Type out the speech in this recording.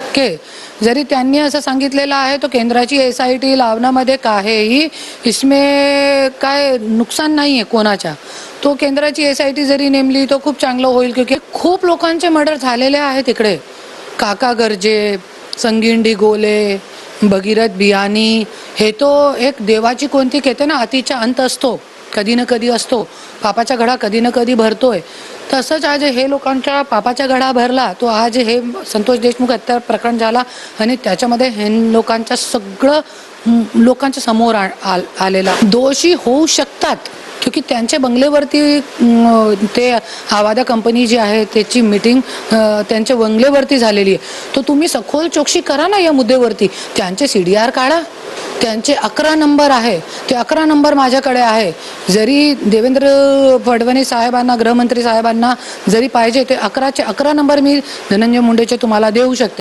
टक्के. जरी त्यांनी असं सांगितलेलं आहे तो केंद्राची एस आय टी लावण्यामध्ये काहीही इसमे काय नुकसान नाही आहे कोणाच्या. तो केंद्राची एस आय टी जरी नेमली तो खूप चांगलं होईल क्योंकि खूप लोकांचे मर्डर झालेले आहेत इकडे. काका गर्जे संगिंडी गोले भगीरथ बियानी हे तो एक देवाची कोणती घेते ना अतिचा अंत असतो. कधी ना कधी असतो. पापाचा घडा कधी ना कधी भरतोय. तसंच आज हे लोकांच्या पापाच्या घडा भरला तो आज हे संतोष देशमुख हत्या प्रकरण झाला आणि त्याच्यामध्ये हे लोकांच्या सगळं लोकांच्या समोर आ- आलेला. दोषी होऊ शकतात क्योंकि त्यांच्या बंगलेवरती ते आवादा कंपनी जी आहे त्याची मीटिंग त्यांच्या बंगलेवरती झालेली आहे. तर तुम्ही सखोल चौकशी करा ना या मुद्द्यावरती त्यांचे सी डी आर काढा. त्यांचे अकरा नंबर आहे ते अकरा नंबर माझ्याकडे आहे. जरी देवेंद्र फडणवीस साहेबांना गृहमंत्री साहेबांना जरी पाहिजे ते अकराचे अकरा नंबर मी धनंजय मुंडेचे तुम्हाला देऊ शकते.